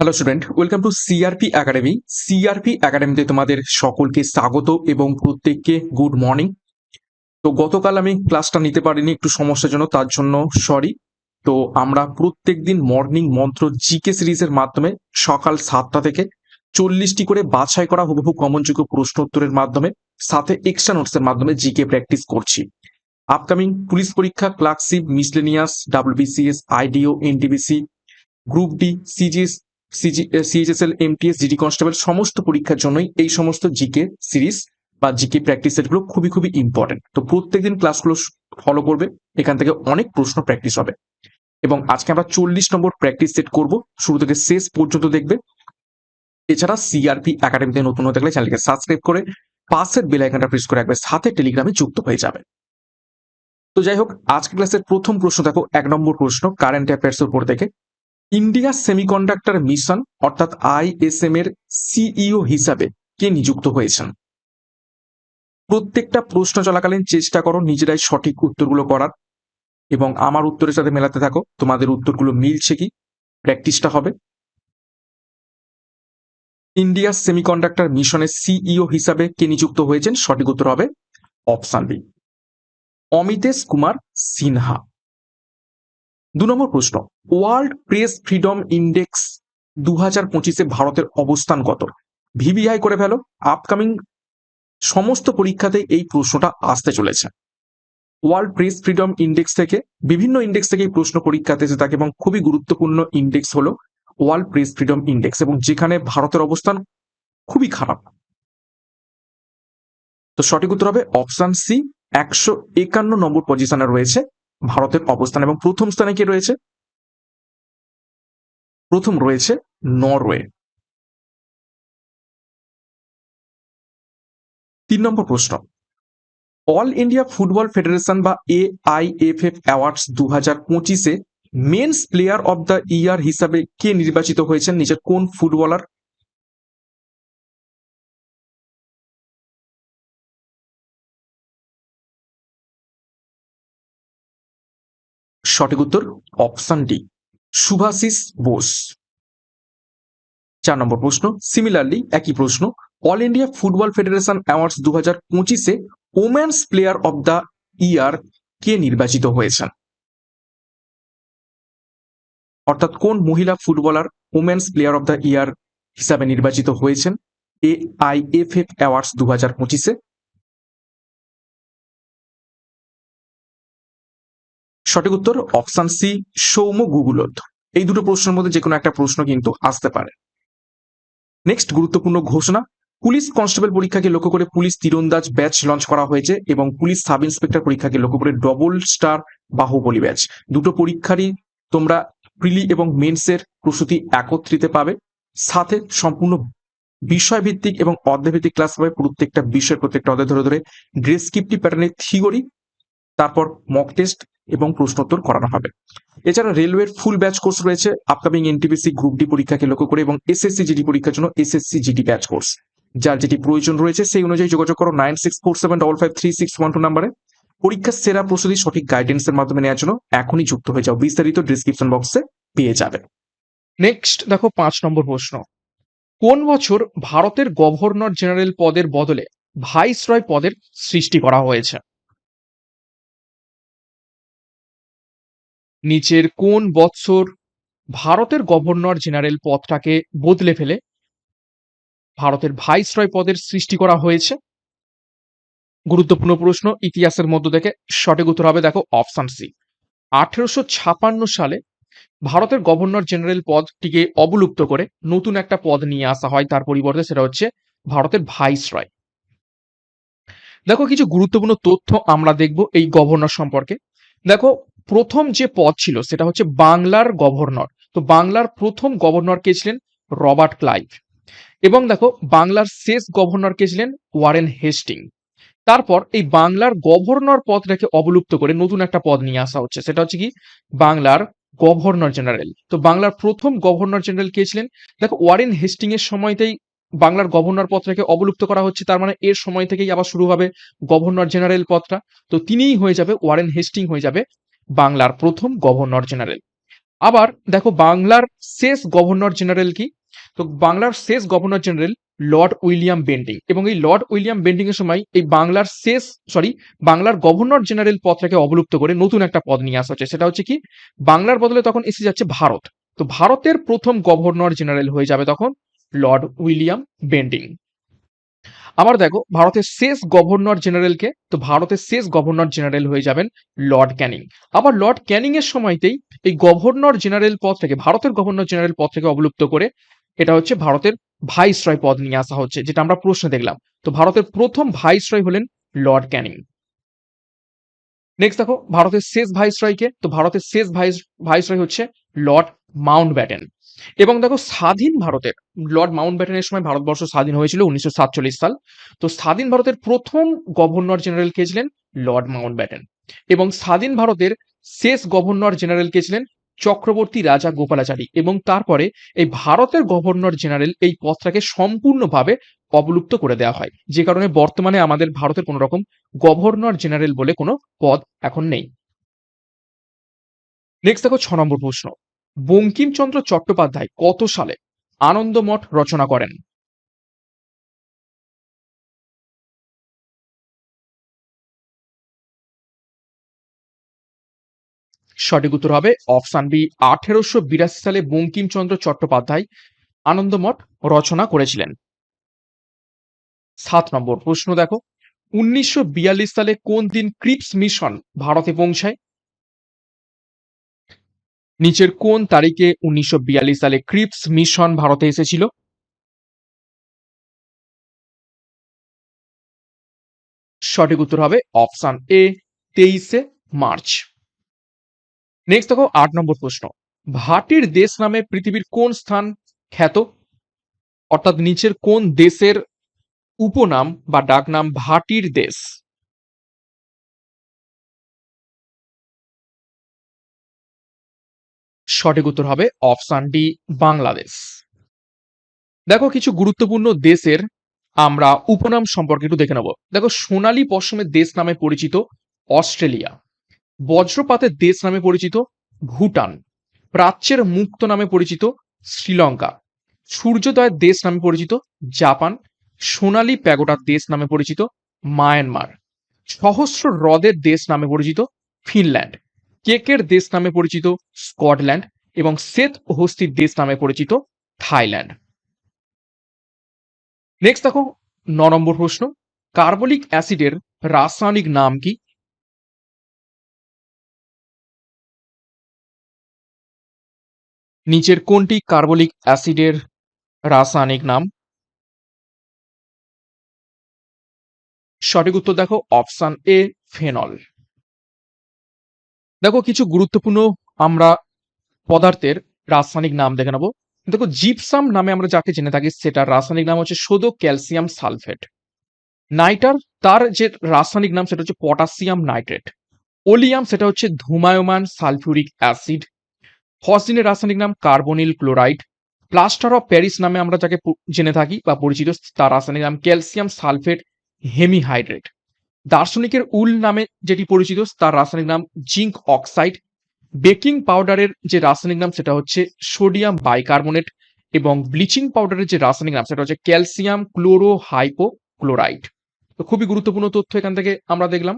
Hello student welcome to CRP academy CRP একাডেমিতে তোমাদের সকলকে স্বাগত এবং প্রত্যেককে গুড মর্নিং তো গতকাল আমি ক্লাসটা নিতে পারিনি, একটু সমস্যার জন্য, তার জন্য সরি তো আমরা প্রত্যেক দিন মর্নিং মন্ত্র জিকে সিরিজের মাধ্যমে সকাল সাতটা থেকে চল্লিশটি করে বাছাই করা হুবহু কমনযোগ্য প্রশ্ন উত্তরের মাধ্যমে, সাথে এক্সট্রা নোটসের মাধ্যমে জিকে প্র্যাকটিস করছি। আপকামিং পুলিশ পরীক্ষা clerkship miscellaneous WBCS IDO NTPC group D CGS CHSL MTS GD constable সমস্ত পরীক্ষার জন্যই এই সমস্ত জিকে সিরিজ বা জিকে প্র্যাকটিস সেটগুলো খুবই খুবই ইম্পর্টেন্ট তো প্রত্যেকদিন ক্লাসগুলো ফলো করবে, এখান থেকে অনেক প্রশ্ন প্র্যাকটিস হবে। এবং আজকে আমরা চল্লিশ নম্বর প্র্যাকটিস সেট করব, শুরু থেকে শেষ পর্যন্ত দেখবে। এছাড়া সিআরপি একাডেমিতে নতুন হতে গেলে চ্যানেলকে সাবস্ক্রাইব করে পাশের বেল আইকনটা প্রেস করে রাখবে, সাথে টেলিগ্রামে যুক্ত হয়ে যাবে। তো যাই হোক আজকে ক্লাসের প্রথম প্রশ্ন দেখো, এক নম্বর প্রশ্ন কারেন্ট অ্যাফেয়ার্স উপর থেকে। ইন্ডিয়া সেমিকন্ডাক্টর মিশন, অর্থাৎ আইএসএম এর সিইও হিসাবে কে নিযুক্ত হয়েছেন? প্রত্যেকটা প্রশ্ন চলাকালীন চেষ্টা করো নিজেরাই সঠিক উত্তরগুলো করার। এবং আমার উত্তরের সাথে মেলাতে থাকো, তোমাদের উত্তরগুলো মিলছে কি? প্র্যাকটিসটা হবে। ইন্ডিয়া সেমিকন্ডাক্টর মিশনের সিইও হিসাবে কে নিযুক্ত হয়েছেন? সঠিক উত্তর হবে অপশন বি। অমিতেশ কুমার সিনহা। দু নম্বর প্রশ্ন ওয়ার্ল্ড প্রেস ফ্রিডম ইন্ডেক্স দু হাজার পঁচিশে ভারতের অবস্থান কত? ভিভিআই করে ফেলো আপকামিং সমস্ত পরীক্ষাতে এই প্রশ্নটা আসতে চলেছে। ওয়ার্ল্ড প্রেস ফ্রিডম ইন্ডেক্স থেকে, বিভিন্ন ইন্ডেক্স থেকে এই প্রশ্ন পরীক্ষাতে এসে থাকে এবং খুবই গুরুত্বপূর্ণ ইন্ডেক্স হলো ওয়ার্ল্ড প্রেস ফ্রিডম ইন্ডেক্স এবং যেখানে ভারতের অবস্থান খুবই খারাপ। তো সঠিক উত্তর হবে অপশন সি একশো একান্ন নম্বর পজিশনে রয়েছে। ভারতের অবস্থান এবং প্রথম স্থানে কে রয়েছে? প্রথম রয়েছে নরওয়ে। তিন নম্বর প্রশ্ন। অল ইন্ডিয়া ফুটবল ফেডারেশন বা A I F F awards দু হাজার পঁচিশে men's player of the year হিসাবে কে নির্বাচিত হয়েছেন? নিজের কোন ফুটবলার সঠিক উত্তর অপশন ডি শুভাশিস বোস। চার নম্বর প্রশ্ন সিমিলারলি একই প্রশ্ন all India football federation awards দু হাজার পঁচিশে women's player of the year কে নির্বাচিত হয়েছেন? অর্থাৎ কোন মহিলা footballer women's player of the year হিসাবে নির্বাচিত হয়েছেন? A I F F awards দু হাজার পঁচিশে সঠিক উত্তর অপশন সি সৌম গুগুলত এই দুটো প্রশ্নের মধ্যে যে কোনো একটা প্রশ্ন কিন্তু আসতে পারে। নেক্সট গুরুত্বপূর্ণ ঘোষণা, পুলিশ কনস্টেবল পরীক্ষাকে লক্ষ্য করে পুলিশ তীরন্দাজ ব্যাচ লঞ্চ করা হয়েছে এবং পুলিশ সাব ইন্সপেক্টর পরীক্ষাকে লক্ষ্য করে ডবল স্টার বাহুবলী ব্যাচ। দুটো পরীক্ষারই তোমরা প্রিলি এবং মেন্সের প্রস্তুতি একত্রিতে পাবে। সাথে সম্পূর্ণ বিষয়ভিত্তিক এবং অধ্যায়ভিত্তিক ক্লাস পাবে প্রত্যেকটা বিষয় প্রত্যেকটা অধ্যায় ধরে ধরে। ডেসক্রিপটিভ প্যাটার্নের থিওরি তারপর মক টেস্ট এবং প্রশ্নোত্তর করানো হবে। এছাড়া রেলওয়ের ফুল ব্যাচ কোর্স রয়েছে আপকামিং এনটিপিসি গ্রুপ ডি পরীক্ষাকে লক্ষ্য করে এবং এসএসসি জিডি পরীক্ষার জন্য এসএসসি জিডি ব্যাচ কোর্স যার যেটি প্রয়োজন রয়েছে সেই অনুযায়ী যোগাযোগ করো nine six four seven double five three six one two নাম্বারে। পরীক্ষার সেরা প্রস্তুতি সঠিক গাইডেন্সের মাধ্যমে নেওয়ার জন্য এখনই যুক্ত হয়ে যাও। বিস্তারিত ডিসক্রিপশন বক্সে পেয়ে যাবে। নেক্সট দেখো পাঁচ নম্বর প্রশ্ন। কোন বছর ভারতের গভর্নর জেনারেল পদের বদলে ভাইসরয় পদের সৃষ্টি করা হয়েছে? নিচের কোন বৎসর ভারতের গভর্নর জেনারেল পদটাকে বদলে ফেলে? ভারতের ভাইসরয় পদের সৃষ্টি করা হয়েছে। গুরুত্বপূর্ণ প্রশ্ন, ইতিহাসের মধ্য থেকে সঠিক উত্তর হবে, দেখো, অপশন সি। আঠেরোশো ছাপান্ন সালে ভারতের গভর্নর জেনারেল পদটিকে অবলুপ্ত করে নতুন একটা পদ নিয়ে আসা হয়। তার পরিবর্তে সেটা হচ্ছে ভারতের ভাইসরয়। দেখো, কিছু গুরুত্বপূর্ণ তথ্য আমরা দেখব এই গভর্নর সম্পর্কে। দেখো প্রথম যে পদ ছিল সেটা হচ্ছে বাংলার গভর্নর। তো বাংলার প্রথম গভর্নর কে ছিলেন? Robert Clive. এবং দেখো, বাংলার শেষ গভর্নর কে ছিলেন? Warren Hastings. তারপর এই বাংলার গভর্নর পদটাকে অবলুপ্ত করে নতুন একটা পদ নিয়ে আসা হচ্ছে। সেটা হচ্ছে কি? বাংলার গভর্নর জেনারেল। তো বাংলার প্রথম গভর্নর জেনারেল কে ছিলেন? দেখো, ওয়ারেন হেস্টিং এর সময়তেই বাংলার গভর্নর পদটাকে অবলুপ্ত করা হচ্ছে। তার মানে এর সময় থেকেই আবার শুরু হবে গভর্নর জেনারেল পদটা। তো তিনিই হয়ে যাবে, ওয়ারেন হেস্টিং হয়ে যাবে বাংলার প্রথম গভর্নর জেনারেল। আবার দেখো বাংলার শেষ গভর্নর জেনারেল কি? তো বাংলার শেষ governor general Lord William Bentinck. এবং এই লর্ড উইলিয়াম বেন্টিং এর সময় এই বাংলার শেষ, সরি, বাংলার গভর্নর জেনারেল পদটাকে অবলুপ্ত করে নতুন একটা পদ নিয়ে আসা হচ্ছে। সেটা হচ্ছে কি? বাংলার বদলে তখন এসে যাচ্ছে ভারত। তো ভারতের প্রথম গভর্নর জেনারেল হয়ে যাবে তখন লর্ড উইলিয়াম বেন্টিং। আবার দেখো, ভারতের শেষ গভর্নর জেনারেলকে, তো ভারতের শেষ গভর্নর জেনারেল হয়ে যাবেন লর্ড ক্যানিং। আবার লর্ড ক্যানিং এর সময়তেই এই গভর্নর জেনারেল পদ থেকে, ভারতের গভর্নর জেনারেল পদ থেকে অবলুপ্ত করে এটা হচ্ছে ভারতের ভাইসরয় পদ নিয়ে আসা হচ্ছে, যেটা আমরা প্রশ্নে দেখলাম। তো ভারতের প্রথম ভাইসরয় হলেন লর্ড ক্যানিং। নেক্সট দেখো, ভারতের শেষ ভাইসরয়কে, তো ভারতের শেষ ভাইস, ভাইসরয় হচ্ছে লর্ড মাউন্ট ব্যাটেন এবং দেখো স্বাধীন ভারতের, লর্ড মাউন্ট ব্যাটেনের সময় ভারতবর্ষ স্বাধীন হয়েছিল উনিশশো সাতচল্লিশ সাল। তো স্বাধীন ভারতের প্রথম গভর্নর জেনারেল কে ছিলেন? লর্ড মাউন্ট ব্যাটেন এবং স্বাধীন ভারতের শেষ গভর্নর জেনারেল কে ছিলেন? চক্রবর্তী রাজা গোপালাচারী। এবং তারপরে এই ভারতের গভর্নর জেনারেল এই পদটাকে সম্পূর্ণভাবে অবলুপ্ত করে দেওয়া হয়। যে কারণে বর্তমানে আমাদের ভারতের কোনো রকম গভর্নর জেনারেল বলে কোনো পদ এখন নেই। নেক্সট দেখো ছ নম্বর প্রশ্ন। বঙ্কিমচন্দ্র চট্টোপাধ্যায় কত সালে আনন্দমঠ রচনা করেন? সঠিক উত্তর হবে অপশন বি, আঠেরোশো বিরাশি সালে বঙ্কিমচন্দ্র চট্টোপাধ্যায় আনন্দমঠ রচনা করেছিলেন। সাত নম্বর প্রশ্ন দেখো, উনিশশো বিয়াল্লিশ সালে কোন দিন ক্রিপস মিশন ভারতে পৌঁছায়? নিচের কোন তারিখে উনিশশো বিয়াল্লিশ সালে ক্রিপস মিশন ভারতে এসেছিল? সঠিক উত্তর হবে অপশন এ, তেইশে মার্চ। নেক্সট দেখো আট নম্বর প্রশ্ন। ভাটির দেশ নামে পৃথিবীর কোন স্থান খ্যাত? অর্থাৎ নিচের কোন দেশের উপনাম বা ডাকনাম ভাটির দেশ? সঠিক উত্তর হবে অপশন ডি, বাংলাদেশ। দেখো, কিছু গুরুত্বপূর্ণ দেশের আমরা উপনাম সম্পর্কে একটু দেখে নেব। দেখো, সোনালী পশমের দেশ নামে পরিচিত অস্ট্রেলিয়া, বজ্রপাতের দেশ নামে পরিচিত ভুটান, প্রাচ্যের মুক্ত নামে পরিচিত শ্রীলঙ্কা, সূর্যোদয়ের দেশ নামে পরিচিত জাপান, সোনালী প্যাগোটার দেশ নামে পরিচিত মায়ানমার, সহস্র হ্রদের দেশ নামে পরিচিত ফিনল্যান্ড। কেকের দেশ নামে পরিচিত স্কটল্যান্ড এবং শ্বেত হস্তির দেশ নামে পরিচিত থাইল্যান্ড। নেক্সট দেখো, ন নম্বর প্রশ্ন। কার্বলিক অ্যাসিডের রাসায়নিক নাম কি? নিচের কোনটি কার্বলিক অ্যাসিডের রাসায়নিক নাম? সঠিক উত্তর দেখো, অপশান এ, ফেনল। দেখো, কিছু গুরুত্বপূর্ণ আমরা পদার্থের রাসায়নিক নাম দেখে নেব। দেখো জিপসাম নামে আমরা যাকে জেনে থাকি, সেটার রাসায়নিক নাম হচ্ছে সোদো ক্যালসিয়াম সালফেট। নাইটার, তার যে রাসায়নিক নাম, সেটা হচ্ছে পটাশিয়াম নাইট্রেট। ওলিয়াম, সেটা হচ্ছে ধুমায়মান সালফিউরিক অ্যাসিড। ফসিনের রাসায়নিক নাম carbonyl chloride. Plaster of Paris নামে আমরা যাকে জেনে থাকি বা পরিচিত, তার রাসায়নিক নাম ক্যালসিয়াম সালফেট হেমিহাইড্রেট। দার্শনিকের উল নামে যেটি পরিচিত, তার রাসায়নিক নাম জিঙ্ক অক্সাইড। বেকিং পাউডারের যে রাসায়নিক নাম, সেটা হচ্ছে সোডিয়াম বাইকার্বনেট এবং ব্লিচিং পাউডারের যে রাসায়নিক নাম, সেটা হচ্ছে ক্যালসিয়াম ক্লোরো হাইপো ক্লোরাইড তো খুবই গুরুত্বপূর্ণ তথ্য এখান থেকে আমরা দেখলাম।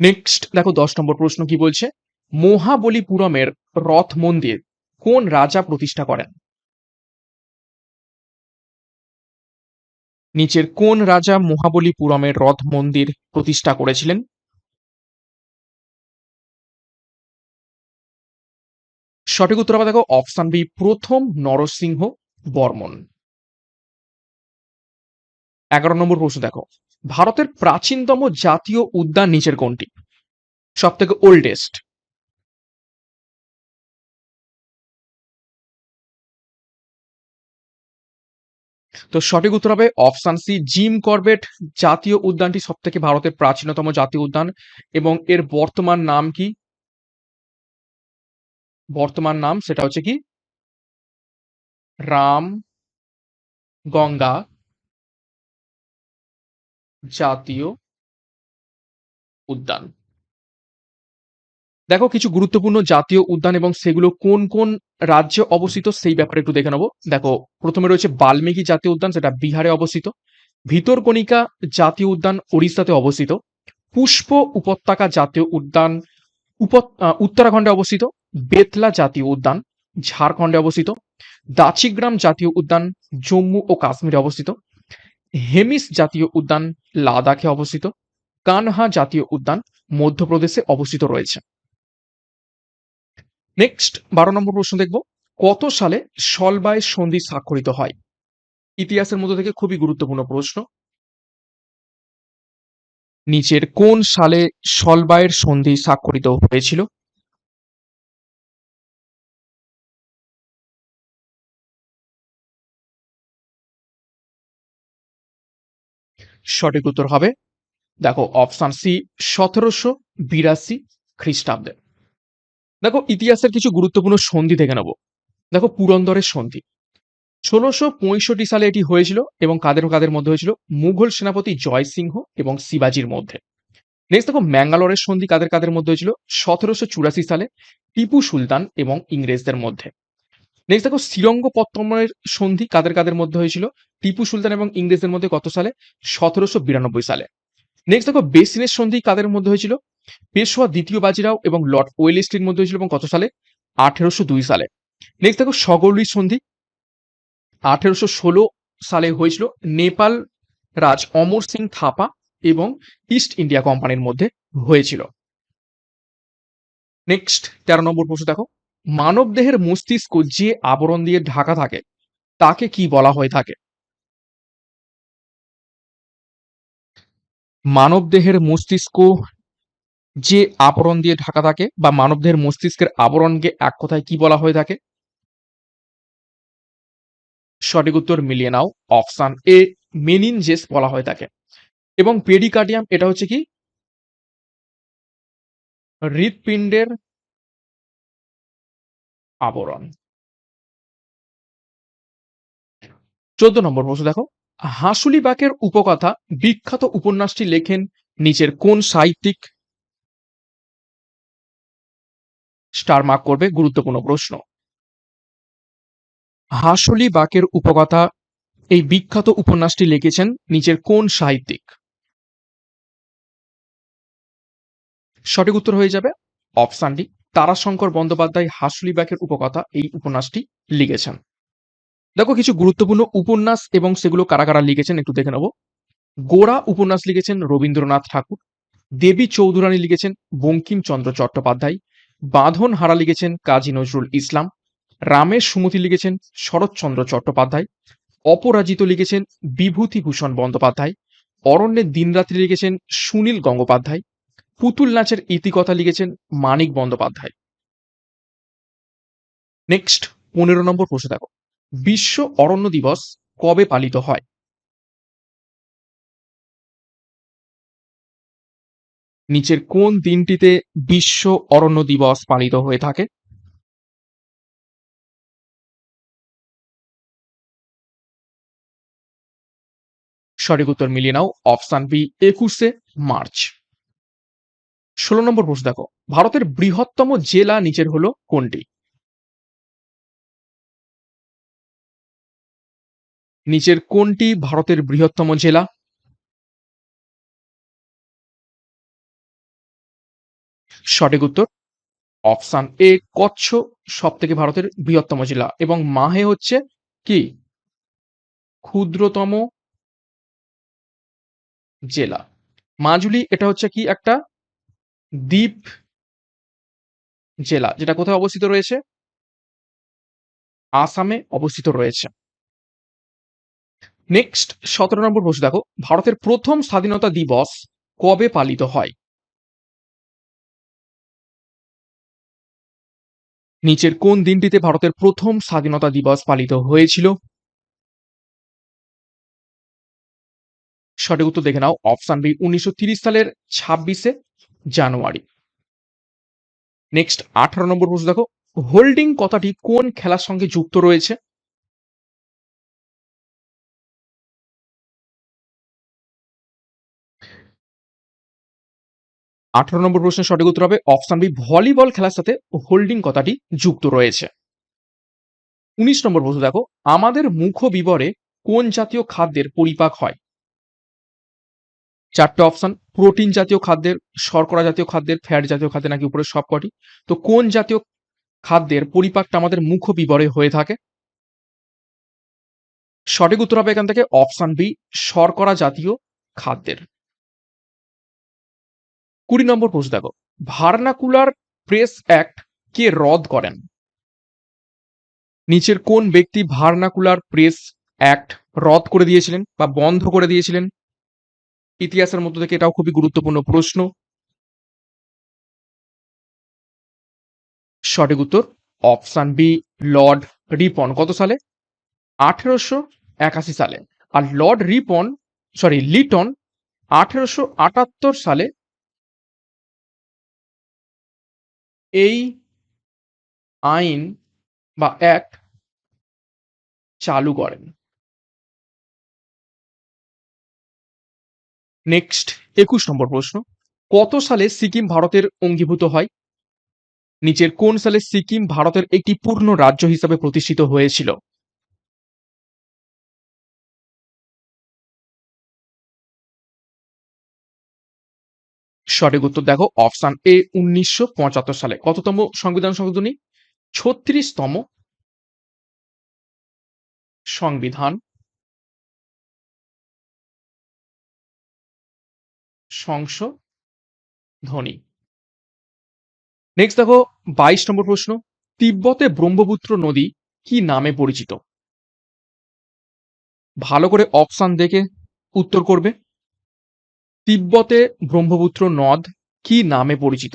নেক্সট দেখো, দশ নম্বর প্রশ্ন কি বলছে? মহাবলীপুরমের রথ মন্দির কোন রাজা প্রতিষ্ঠা করেন? নিচের কোন রাজা মহাবলীপুরমের রথ মন্দির প্রতিষ্ঠা করেছিলেন? সঠিক উত্তর হবে দেখো, অপশন বি, প্রথম নরসিংহ বর্মন এগারো নম্বর প্রশ্ন দেখো, ভারতের প্রাচীনতম জাতীয় উদ্যান নিচের কোনটি? সব থেকে ওল্ডেস্ট তো সঠিক উত্তর হবে অপশন সি, জিম করবেট, জাতীয় উদ্যানটি সব থেকে ভারতের প্রাচীনতম জাতীয় উদ্যান। এবং এর বর্তমান নাম কি? বর্তমান নাম সেটা হচ্ছে কি? রাম গঙ্গা জাতীয় উদ্যান। দেখো, কিছু গুরুত্বপূর্ণ জাতীয় উদ্যান এবং সেগুলো কোন কোন রাজ্যে অবস্থিত সেই ব্যাপারে একটু দেখে নেব। দেখো, প্রথমে রয়েছে বাল্মীকি জাতীয় উদ্যান, সেটা বিহারে অবস্থিত। ভিতরকণিকা জাতীয় উদ্যান, ওড়িশাতে অবস্থিত। পুষ্প উপত্যকা জাতীয় উদ্যান উত্তরাখণ্ডে অবস্থিত। বেতলা জাতীয় উদ্যান, ঝাড়খণ্ডে অবস্থিত। দাচিগ্রাম জাতীয় উদ্যান, জম্মু ও কাশ্মীরে অবস্থিত। হেমিস জাতীয় উদ্যান, লাদাখে অবস্থিত। কানহা জাতীয় উদ্যান, মধ্যপ্রদেশে অবস্থিত রয়েছে। নেক্সট বারো নম্বর প্রশ্ন দেখব। কত সালে সলবায় সন্ধি স্বাক্ষরিত হয়? ইতিহাসের মধ্যে থেকে খুবই গুরুত্বপূর্ণ প্রশ্ন। নিচের কোন সালে সলবায়ের সন্ধি স্বাক্ষরিত হয়েছিল? সঠিক উত্তর হবে, দেখো, অপশন সি, সতেরোশো বিরাশি খ্রিস্টাব্দে। দেখো ইতিহাসের কিছু গুরুত্বপূর্ণ সন্ধি দেখে নেব। দেখো পুরন্দরের সন্ধি। ষোলোশো সালে এটি হয়েছিল এবং কাদের কাদের মধ্যে হয়েছিল? মুঘল সেনাপতি জয় সিংহ এবং শিবাজির মধ্যে। নেক্সট দেখো ম্যাঙ্গালোরের সন্ধি কাদের কাদের মধ্যে হয়েছিল? সতেরোশো চুরাশি সালে টিপু সুলতান এবং ইংরেজদের মধ্যে। নেক্সট দেখো শ্রীরঙ্গপত্তমের সন্ধি কাদের কাদের মধ্যে হয়েছিল? টিপু সুলতান এবং ইংরেজদের মধ্যে কত সালে? সতেরোশো বিরানব্বই সালে। নেক্সট দেখো বেসিনের সন্ধি কাদের মধ্যে হয়েছিল? পেশোয়া দ্বিতীয় বাজিরাও এবং লর্ড ওয়েলেস্টির মধ্যে হয়েছিল এবং কত সালে? আঠেরোশো দুই সালে। নেক্সট দেখো সগৌলি সন্ধি। আঠেরোশো ষোলো সালে হয়েছিল নেপাল রাজ অমর সিং থাপা এবং ইস্ট ইন্ডিয়া কোম্পানির মধ্যে হয়েছিল। নেক্সট তেরো নম্বর প্রশ্ন দেখো, মানব দেহের মস্তিষ্ক যে আবরণ দিয়ে ঢাকা থাকে, তাকে কি বলা হয়ে থাকে? মানব দেহের মস্তিষ্ক যে আবরণ দিয়ে ঢাকা থাকে বা মানব দেহের মস্তিষ্কের আবরণকে এক কথায় কি বলা হয়ে থাকে? সঠিক উত্তর মিলিয়ে নাও, অপশন এ, মেনিনজেস বলা হয়ে থাকে। এবং পেডিকার্ডিয়াম এটা হচ্ছে কি? হৃৎপিণ্ডের আবরণ। চোদ্দ নম্বর প্রশ্ন দেখো। হাসুলি বাকের উপকথা বিখ্যাত উপন্যাসটি লেখেন নিচের কোন সাহিত্যিক স্টার মার্ক করবে গুরুত্বপূর্ণ প্রশ্ন। হাসুলি বাকের উপকথা, এই বিখ্যাত উপন্যাসটি লিখেছেন নিচের কোন সাহিত্যিক? সঠিক উত্তর হয়ে যাবে অপশন ডি, তারাশঙ্কর বন্দ্যোপাধ্যায় হাসুলি বাকের উপকথা, এই উপন্যাসটি লিখেছেন। দেখো কিছু গুরুত্বপূর্ণ উপন্যাস এবং সেগুলো কারা কারা লিখেছেন একটু দেখে নেব। গোড়া উপন্যাস লিখেছেন রবীন্দ্রনাথ ঠাকুর, দেবী চৌধুরানী লিখেছেন বঙ্কিমচন্দ্র চট্টোপাধ্যায় বাঁধন হারা লিখেছেন কাজী নজরুল ইসলাম রামের সুমতি লিখেছেন শরৎচন্দ্র চট্টোপাধ্যায়, অপরাজিত লিখেছেন বিভূতিভূষণ বন্দ্যোপাধ্যায়, অরণ্যের দিনরাত্রি লিখেছেন সুনীল গঙ্গোপাধ্যায়, পুতুল নাচের ইতিকথা লিখেছেন মানিক বন্দ্যোপাধ্যায়। নেক্সট, পনেরো নম্বর প্রশ্ন দেখো। বিশ্ব অরণ্য দিবস কবে পালিত হয়? নিচের কোন দিনটিতে বিশ্ব অরণ্য দিবস পালিত হয়ে থাকে? সঠিক উত্তর মিলিয়ে নাও, অপশন বি, একুশে মার্চ। ষোলো নম্বর প্রশ্ন দেখো, ভারতের বৃহত্তম জেলা নিচের হলো কোনটি? নিচের কোনটি ভারতের বৃহত্তম জেলা? সঠিক উত্তর? অপশন এ, কচ্ছ সব থেকে ভারতের বৃহত্তম জেলা এবং মাহে হচ্ছে কি? ক্ষুদ্রতম জেলা। মাজুলি এটা হচ্ছে কি একটা? দ্বীপ জেলা, যেটা কোথায় অবস্থিত রয়েছে? আসামে অবস্থিত রয়েছে। নেক্সট, সতেরো নম্বর প্রশ্ন দেখো। ভারতের প্রথম স্বাধীনতা দিবস কবে পালিত হয়? নিচের কোন দিনটিতে ভারতের প্রথম স্বাধীনতা দিবস পালিত হয়েছিল? সঠিক উত্তর দেখে নাও, অপশন বি, উনিশশো সালের ছাব্বিশে জানুয়ারি। নেক্সট, আঠারো নম্বর প্রশ্ন দেখো, হোল্ডিং কথাটি কোন খেলার সঙ্গে যুক্ত রয়েছে? আঠারো নম্বর প্রশ্নের সঠিক উত্তর হবে অপশন বি ভলিবল খেলার সাথে হোল্ডিং কথাটি যুক্ত রয়েছে। উনিশ নম্বর প্রশ্ন দেখো, আমাদের মুখ বিবরে কোন জাতীয় খাদ্যের পরিপাক হয়? চারটে অপশন, প্রোটিন জাতীয় খাদ্যের, শর্করা জাতীয় খাদ্যের, ফ্যাট জাতীয় খাদ্যের নাকি উপরে সবকটি? তো কোন জাতীয় খাদ্যের পরিপাকটা আমাদের মুখ বিবরে হয়ে থাকে? সঠিক উত্তর হবে এখান থেকে অপশন বি, শর্করা জাতীয় খাদ্যের। কুড়ি নম্বর প্রশ্ন দেখো। ভার্নাকুলার প্রেস অ্যাক্ট কে রদ করেন? নিচের কোন ব্যক্তি ভার্নাকুলার প্রেস অ্যাক্ট রদ করে দিয়েছিলেন বা বন্ধ করে দিয়েছিলেন? ইতিহাসের মধ্য থেকে এটাও খুবই গুরুত্বপূর্ণ প্রশ্ন। সঠিক উত্তর অপশন বি, লর্ড রিপন। কত সালে? আঠেরোশো একাশি সালে। আর লর্ড রিপন, সরি, লিটন, আঠেরোশো আটাত্তর সালে এই আইন বা এক চালু করেন। নেক্সট, একুশ নম্বর প্রশ্ন। কত সালে সিকিম ভারতের অঙ্গীভূত হয়? নিচের কোন সালে সিকিম ভারতের একটি পূর্ণ রাজ্য হিসাবে প্রতিষ্ঠিত হয়েছিল? সঠিক উত্তর দেখো অপশন এ উনিশশো পঁচাত্তর সালে। কততম সংবিধান সংশোধনী? ছত্রিশতম সংবিধান সংশোধনী। নেক্সট দেখো বাইশ নম্বর প্রশ্ন, তিব্বতে ব্রহ্মপুত্র নদী কি নামে পরিচিত? ভালো করে অপশন দেখে উত্তর করবে। তিব্বতে ব্রহ্মপুত্র নদ কি নামে পরিচিত?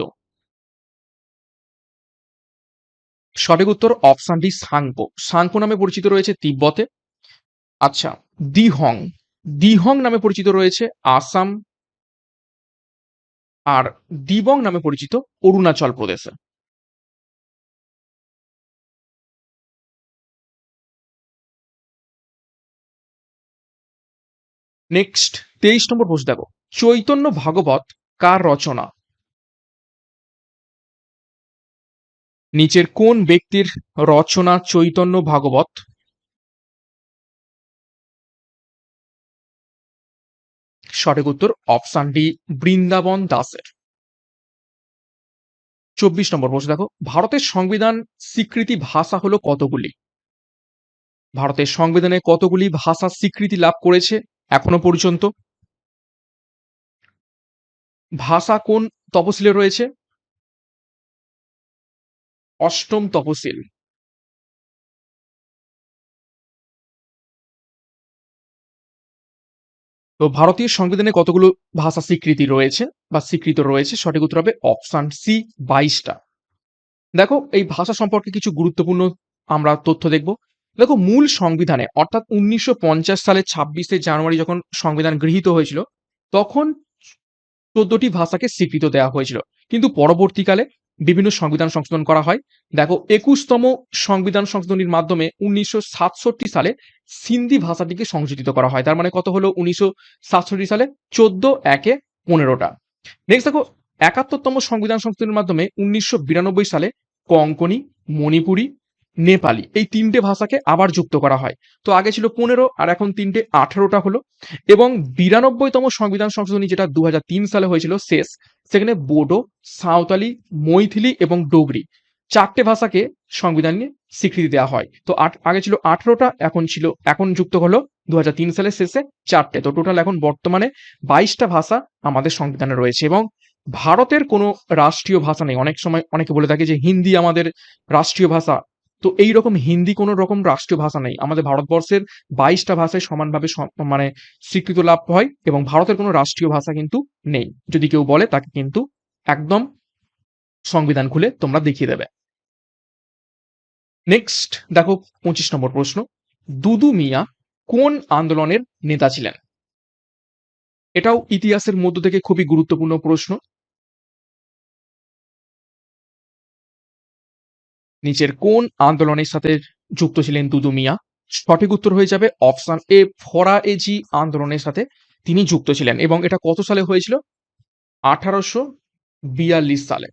সঠিক উত্তর অপশন ডি সাংপো। সাংপো নামে পরিচিত রয়েছে তিব্বতে। আচ্ছা দিহং। দিহং নামে পরিচিত রয়েছে আসাম। আর দিবং নামে পরিচিত অরুণাচল প্রদেশে। নেক্সট তেইশ নম্বর প্রশ্ন দেখো। চৈতন্য ভাগবত কার রচনা? নিচের কোন ব্যক্তির রচনা চৈতন্য ভাগবত? সঠিক উত্তর অপশন ডি, বৃন্দাবন দাসের। চব্বিশ নম্বর প্রশ্ন দেখো। ভারতের সংবিধান স্বীকৃতি ভাষা হলো কতগুলি? ভারতের সংবিধানে কতগুলি ভাষা স্বীকৃতি লাভ করেছে এখনও পর্যন্ত? ভাষা কোন তপশিলে রয়েছে? অষ্টম তপশিল। তো ভারতীয় সংবিধানে কতগুলো ভাষা স্বীকৃতি রয়েছে বা স্বীকৃত রয়েছে? সঠিক উত্তর হবে অপশন সি বাইশটা। দেখো, এই ভাষা সম্পর্কে কিছু গুরুত্বপূর্ণ আমরা তথ্য দেখব। দেখো, মূল সংবিধানে, অর্থাৎ উনিশশো পঞ্চাশ সালে ছাব্বিশে জানুয়ারি যখন সংবিধান গৃহীত হয়েছিল, তখন চোদ্দটি ভাষাকে স্বীকৃত দেওয়া হয়েছিল। কিন্তু পরবর্তীকালে বিভিন্ন সংবিধান সংশোধন করা হয়। দেখো, একুশতম সংবিধান সংশোধনীর মাধ্যমে উনিশশো সালে সিন্ধি ভাষাটিকে সংযোজিত করা হয়। তার মানে কত হলো? উনিশশো সাতষট্টি সালে চোদ্দ, একে পনেরোটা। নেক্সট দেখো, একাত্তরতম সংবিধান সংশোধনের মাধ্যমে উনিশশো বিরানব্বই সালে কঙ্কনি মণিপুরি নেপালি। এই তিনটে ভাষাকে আবার যুক্ত করা হয়। তো আগে ছিল পনেরো, আর এখন তিনটে আঠেরোটা হলো। এবং বিরানব্বইতম সংবিধান সংশোধনী যেটা দু হাজার তিন সালে হয়েছিল, শেষ, সেখানে বোডো, সাঁওতালি, মৈথিলি এবং ডোগরি চারটে ভাষাকে সংবিধানে স্বীকৃতি দেওয়া হয়। তো আগে ছিল আঠেরোটা, এখন ছিল, এখন যুক্ত হলো দু হাজার তিন সালের শেষে চারটে। তো টোটাল এখন বর্তমানে বাইশটা ভাষা আমাদের সংবিধানে রয়েছে। এবং ভারতের কোনো রাষ্ট্রীয় ভাষা নেই। অনেক সময় অনেকে বলে থাকে যে হিন্দি আমাদের রাষ্ট্রীয় ভাষা। তো এই রকম হিন্দি কোনো রকম রাষ্ট্রীয় ভাষা নেই। আমাদের ভারতবর্ষের বাইশটা ভাষায় সমানভাবে সম- মানে স্বীকৃত লাভ হয় এবং ভারতের কোনো রাষ্ট্রীয় ভাষা কিন্তু নেই। যদি কেউ বলে, তাকে কিন্তু একদম সংবিধান খুলে তোমরা দেখিয়ে দেবে। নেক্সট দেখো পঁচিশ নম্বর প্রশ্ন। দুদু মিয়া কোন আন্দোলনের নেতা ছিলেন? এটাও ইতিহাসের মধ্য থেকে খুবই গুরুত্বপূর্ণ প্রশ্ন। নিচের কোন আন্দোলনের সাথে যুক্ত ছিলেন দুদু মিয়া? সঠিক উত্তর হয়ে যাবে অপশন এ, ফরা এজি আন্দোলনের সাথে তিনি যুক্ত ছিলেন এবং এটা কত সালে হয়েছিল? আঠারোশো বিয়াল্লিশ সালে।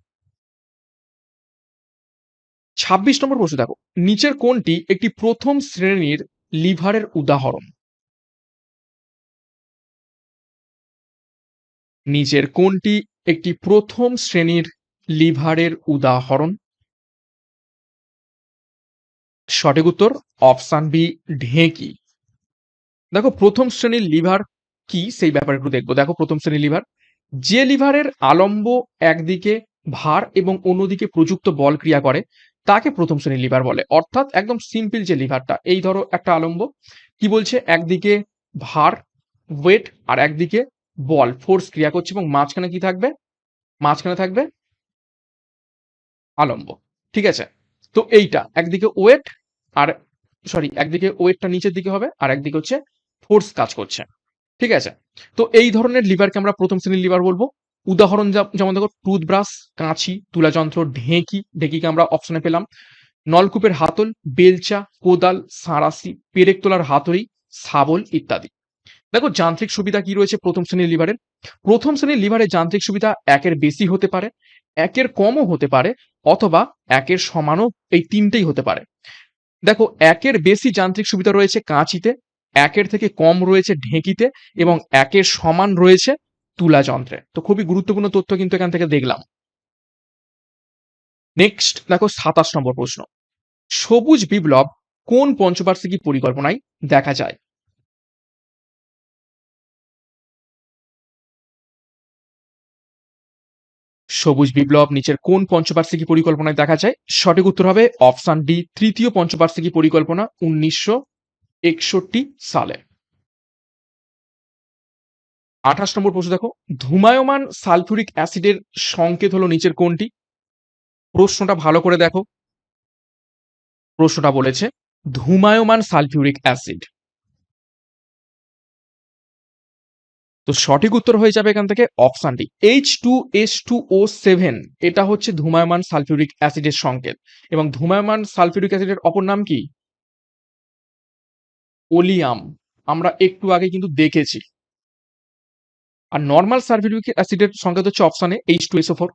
ছাব্বিশ নম্বর প্রশ্ন দেখো, নিচের কোনটি একটি প্রথম শ্রেণির লিভারের উদাহরণ? নিচের কোনটি একটি প্রথম শ্রেণির লিভারের উদাহরণ? সঠিক উত্তর অপশান বি, ঢেঁকি। দেখো, প্রথম শ্রেণির লিভার কি? সেই ব্যাপারে একটু দেখব। দেখো, প্রথম শ্রেণির লিভার। যে লিভারের আলম্ব একদিকে ভার এবং অন্যদিকে প্রযুক্ত বল ক্রিয়া করে, তাকে প্রথম শ্রেণির লিভার বলে। অর্থাৎ একদম সিম্পল যে লিভারটা, এই ধরো একটা আলম্ব, কি বলছে? একদিকে ভার, ওয়েট, আর একদিকে বল, ফোর্স ক্রিয়া করছে এবং মাঝখানে কি থাকবে? মাঝখানে থাকবে আলম্ব। ঠিক আছে? তো এইটা, একদিকে ওয়েট আর সরি একদিকে ওয়েটটা নিচের দিকে হবে আর একদিকে হচ্ছে ফোর্স কাজ করছে। ঠিক আছে? তো এই ধরনের লিভারকে আমরা প্রথম শ্রেণির লিভার বলব। উদাহরণ যেমন দেখো টুথব্রাশ কাঁচি, তুলাযন্ত্র, ঢেঁকি, ঢেঁকিকে আমরা অপশনে পেলাম। নলকূপের হাতল, বেলচা, কোদাল, সাঁড়াশি, পেরেক তোলার হাতুড়ি শাবল ইত্যাদি। দেখো, যান্ত্রিক সুবিধা কি রয়েছে প্রথম শ্রেণির লিভারের প্রথম শ্রেণির লিভারের যান্ত্রিক সুবিধা একের বেশি হতে পারে, একের কমও হতে পারে, অথবা একের সমানও এই তিনটেই হতে পারে। দেখো, একের বেশি যান্ত্রিক সুবিধা রয়েছে কাঁচিতে, একের থেকে কম রয়েছে ঢেঁকিতে, এবং একের সমান রয়েছে তুলা যন্ত্রে। তো খুবই গুরুত্বপূর্ণ তথ্য কিন্তু এখান থেকে দেখলাম। নেক্সট দেখো, সাতাশ নম্বর প্রশ্ন। সবুজ বিপ্লব কোন পঞ্চবার্ষিকী পরিকল্পনায় দেখা যায়? সবুজ বিপ্লব নিচের কোন পঞ্চবার্ষিকী পরিকল্পনায় দেখা যায়? সঠিক উত্তর হবে অপশন ডি, তৃতীয় পঞ্চবার্ষিকী পরিকল্পনা উনিশশো একষট্টি সালে। আঠাশ নম্বর প্রশ্ন দেখো। ধুমায়মান সালফিউরিক অ্যাসিডের সংকেত হলো নিচের কোনটি? প্রশ্নটা ভালো করে দেখো। প্রশ্নটা বলেছে, ধুমায়মান সালফিউরিক অ্যাসিড। তো সঠিক উত্তর হয়ে যাবে এখান থেকে option D H two S two O seven এটা হচ্ছে ধুমায়মান সালফিউরিক অ্যাসিডের সংকেত। এবং ধুমায়মান সালফিউরিক অ্যাসিডের অপর নাম কি? ওলিয়াম। আমরা একটু আগে কিন্তু দেখেছি। আর নর্মাল সালফিউরিক অ্যাসিডের সংকেত হচ্ছে অপশানে এইচ টু এসও ফোর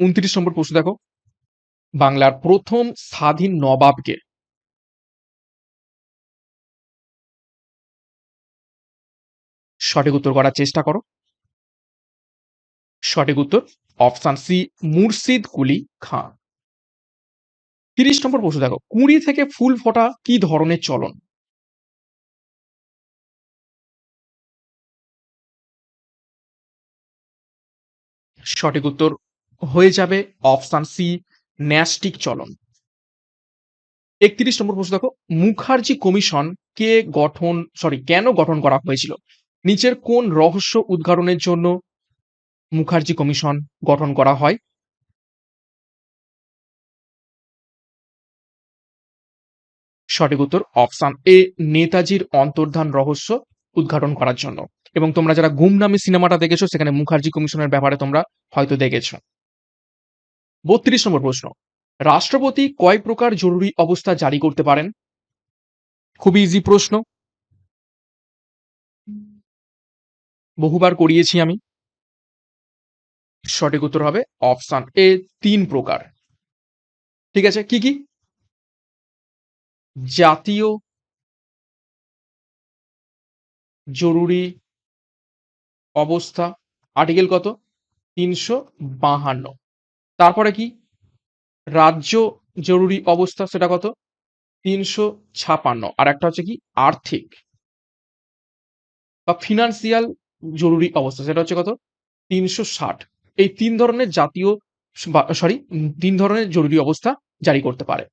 উনত্রিশ নম্বর প্রশ্ন দেখো। বাংলার প্রথম স্বাধীন নবাবকে সঠিক উত্তর করার চেষ্টা করো। সঠিক উত্তর, অপশন সি, মুর্শিদ কুলি খান। তিরিশ নম্বর প্রশ্ন দেখো, কুড়ি থেকে ফুল ফোটা কি ধরনের চলন? সঠিক উত্তর হয়ে যাবে অপশন সি, ন্যাস্টিক চলন। একত্রিশ নম্বর প্রশ্ন দেখো, মুখার্জি কমিশন কে গঠন, সরি, কেন গঠন করা হয়েছিল? নিচের কোন রহস্য উদ্ঘাটনের জন্য মুখার্জি কমিশন গঠন করা হয়? সঠিক উত্তর অপশন এ, নেতাজির অন্তর্ধান রহস্য উদ্ঘাটন করার জন্য। এবং তোমরা যারা গুম নামে সিনেমাটা দেখেছ, সেখানে মুখার্জি কমিশনের ব্যাপারে তোমরা হয়তো দেখেছ। বত্রিশ নম্বর প্রশ্ন। রাষ্ট্রপতি কয় প্রকার জরুরি অবস্থা জারি করতে পারেন? খুবই ইজি প্রশ্ন। বহুবার করিয়েছি আমি। সঠিক উত্তর হবে অপশন এ তিন প্রকার। ঠিক আছে? কি কি? জাতীয় জরুরি অবস্থা। আর্টিকেল কত? তিনশো বাহান্ন। তারপরে কি? রাজ্য জরুরি অবস্থা সেটা কত? তিনশো ছাপান্ন। আর একটা হচ্ছে কি? আর্থিক। বা ফিনান্সিয়াল জরুরি অবস্থা, সেটা হচ্ছে কত? তিনশো ষাট। এই তিন ধরনের জাতীয় সরি তিন ধরনের জরুরি অবস্থা জারি করতে পারে।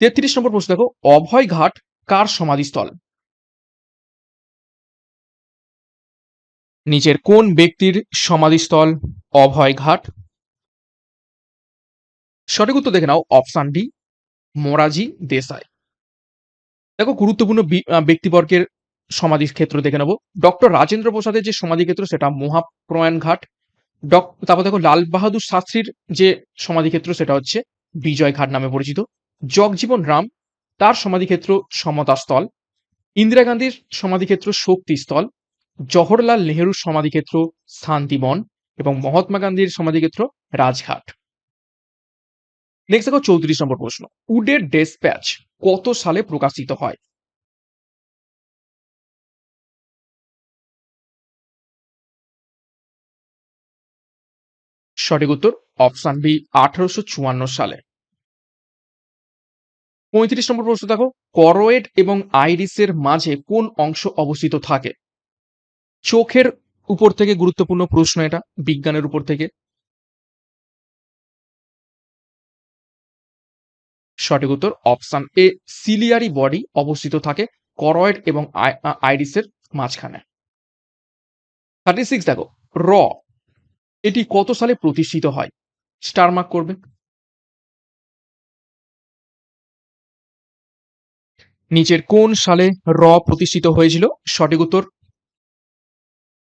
তেত্রিশ নম্বর প্রশ্ন দেখো, অভয় ঘাট কার সমাধিস্থল? নিচের কোন ব্যক্তির সমাধিস্থল? অভয় ঘাট। সঠিক উত্তর দেখে নাও, অপশান ডি মোরাজি দেশাই। দেখো, গুরুত্বপূর্ণ ব্যক্তিবর্গের সমাধি ক্ষেত্র দেখে নেব। ডক্টর রাজেন্দ্র প্রসাদের যে সমাধি ক্ষেত্র সেটা মহাপ্রয়াণ ঘাট। ডক, তারপর দেখো লাল বাহাদুর শাস্ত্রীর যে সমাধি ক্ষেত্র সেটা হচ্ছে বিজয় ঘাট নামে পরিচিত। জগজীবন রাম, তার সমাধি ক্ষেত্র সমতাস্থল। ইন্দিরা গান্ধীর সমাধি ক্ষেত্র শক্তিস্থল। জওহরলাল নেহেরুর সমাধিক্ষেত্র শান্তিবন এবং মহাত্মা গান্ধীর সমাধিক্ষেত্র রাজঘাট। নেক্সট দেখো চৌত্রিশ নম্বর প্রশ্ন। উডের ডেসপ্যাচ কত সালে প্রকাশিত হয়? সঠিক উত্তর অপশন বি আঠারোশো চুয়ান্ন সালে। পঁয়ত্রিশ নম্বর প্রশ্ন দেখো করোয়েড এবং আইরিসের মাঝে কোন অংশ অবস্থিত থাকে? চোখের উপর থেকে গুরুত্বপূর্ণ প্রশ্ন এটা, বিজ্ঞানের উপর থেকে। সঠিক উত্তর অপশন এ সিলিয়ারি বডি অবস্থিত থাকে করয়েড এবং আইরিসের মাঝখানে। থার্টি সিক্স দেখো র এটি কত সালে প্রতিষ্ঠিত হয়? স্টার মার্ক করবে নিচের কোন সালে র প্রতিষ্ঠিত হয়েছিল? সঠিক উত্তর।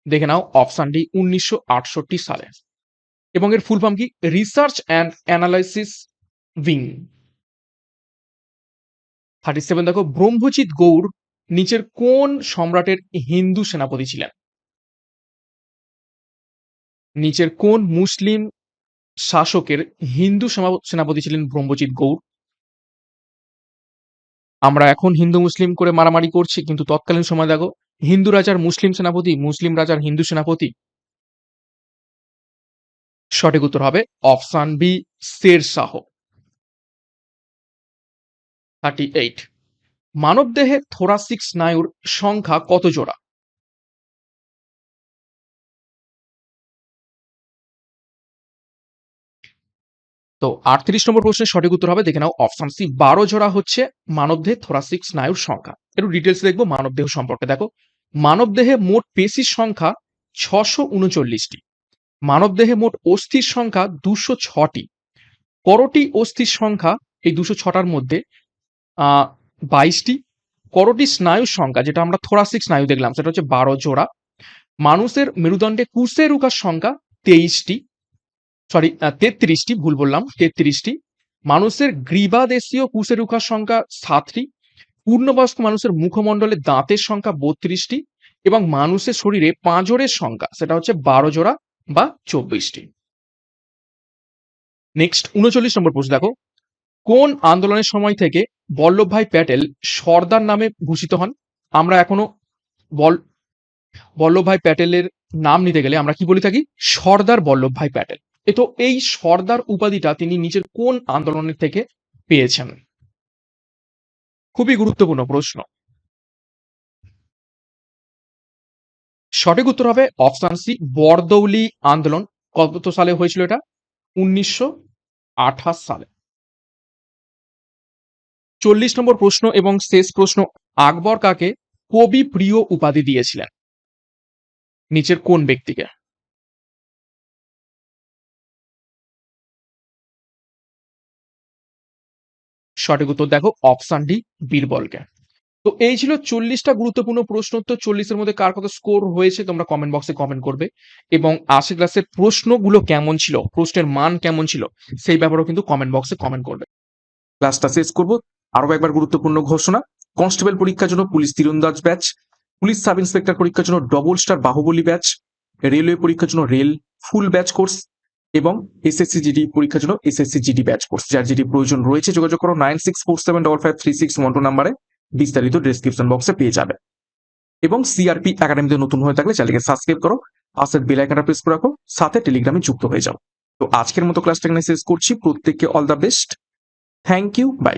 দেখে নাও, অপশন ডি, উনিশশো সালে। এবং এর ফুল ফর্ম কি? Research and analysis wing. Thirty seven দেখো, ব্রহ্মজিৎ গৌড় নিচের কোন সম্রাটের হিন্দু সেনাপতি ছিলেন? নিচের কোন মুসলিম শাসকের হিন্দু সেনাপতি ছিলেন ব্রহ্মজিৎ গৌড়? আমরা এখন হিন্দু মুসলিম করে মারামারি করছি, কিন্তু তৎকালীন সময় দেখো, হিন্দু রাজার মুসলিম সেনাপতি, মুসলিম রাজার হিন্দু সেনাপতি। সঠিক উত্তর হবে option B, Sher Shah. Thirty eight. মানবদেহে থোরাসিক স্নায়ুর সংখ্যা কত জোড়া? তো আটত্রিশ নম্বর প্রশ্নের সঠিক উত্তর হবে, দেখে নাও অপশন সি বারো জোড়া হচ্ছে মানবদেহে থোরাসিক স্নায়ুর সংখ্যা। একটু ডিটেলস দেখব, মানবদেহ সম্পর্কে। দেখো, মানবদেহে মোট পেশির সংখ্যা ছশো উনচল্লিশটি। মানবদেহে মোট অস্থির সংখ্যা দুশো ছটি। করটি অস্থির সংখ্যা, এই দুশো ছটার মধ্যে বাইশটি। করটি স্নায়ুর সংখ্যা, যেটা আমরা থোরাসিক স্নায়ু দেখলাম, সেটা হচ্ছে বারো জোড়া। মানুষের মেরুদণ্ডে কুসেরুকার সংখ্যা তেইশটি। সরি তেত্রিশটি, ভুল বললাম, তেত্রিশটি। মানুষের গ্রীবাদেশীয় কুসেরুকার সংখ্যা সাতটি, পূর্ণবয়স্ক মানুষের মুখমণ্ডলে দাঁতের সংখ্যা বত্রিশটি এবং মানুষের শরীরে পাঁজরের সংখ্যা, সেটা হচ্ছে বারো জোড়া বা চব্বিশটি। নেক্সট উনচল্লিশ নম্বর প্রশ্ন দেখো। কোন আন্দোলনের সময় থেকে বল্লভভাই প্যাটেল সর্দার নামে ভূষিত হন? আমরা এখনও বল বল্লভভাই প্যাটেলের নাম নিতে গেলে আমরা কি বলে থাকি? সর্দার বল্লভভাই প্যাটেল। তো এই সর্দার উপাধিটা তিনি নিজের কোন আন্দোলনের থেকে পেয়েছেন? খুবই গুরুত্বপূর্ণ প্রশ্ন। সঠিক উত্তর হবে অপশন সি, বরদৌলি আন্দোলন। কত সালে হয়েছিল এটা? উনিশশো আঠাশ সালে। চল্লিশ নম্বর প্রশ্ন এবং শেষ প্রশ্ন, আকবর কাকে কবি প্রিয় উপাধি দিয়েছিলেন? নিচের কোন ব্যক্তিকে? সঠিক উত্তর দেখো অপশন ডি বীরবলকে। তো এই ছিল চল্লিশটা গুরুত্বপূর্ণ প্রশ্ন উত্তর। চল্লিশের মধ্যে কার কত স্কোর হয়েছে তোমরা কমেন্ট বক্সে কমেন্ট করবে। এবং আশি ক্লাসের প্রশ্নগুলো কেমন ছিল, প্রশ্নের মান কেমন ছিল, সেই ব্যাপারেও কিন্তু কমেন্ট বক্সে কমেন্ট করবে। ক্লাসটা শেষ করব। আরও একবার গুরুত্বপূর্ণ ঘোষণা কনস্টেবল পরীক্ষার জন্য পুলিশ তীরন্দাজ ব্যাচ পুলিশ সাব ইন্সপেক্টর পরীক্ষার জন্য double star Bahubali batch railway পরীক্ষার জন্য রেল ফুল ব্যাচ কোর্স এবং এসএসসি জিডি পরীক্ষার জন্য এসএসসি জিডি ব্যাচ কোর্স যার যেটি প্রয়োজন রয়েছে, যোগাযোগ করো nine six four seven double five three six one two নাম্বারে বিস্তারিত ডিসক্রিপশন বক্সে পেয়ে যাবে। এবং সিআরপি একাডেমিতে নতুন হয়ে থাকলে চ্যানেলকে সাবস্ক্রাইব করো পাশের বেল আইকনটা প্রেস করে রাখো, সাথে টেলিগ্রামে যুক্ত হয়ে যাও। তো আজকের মতো ক্লাসটা এখানে শেষ করছি। প্রত্যেককে all the best thank you bye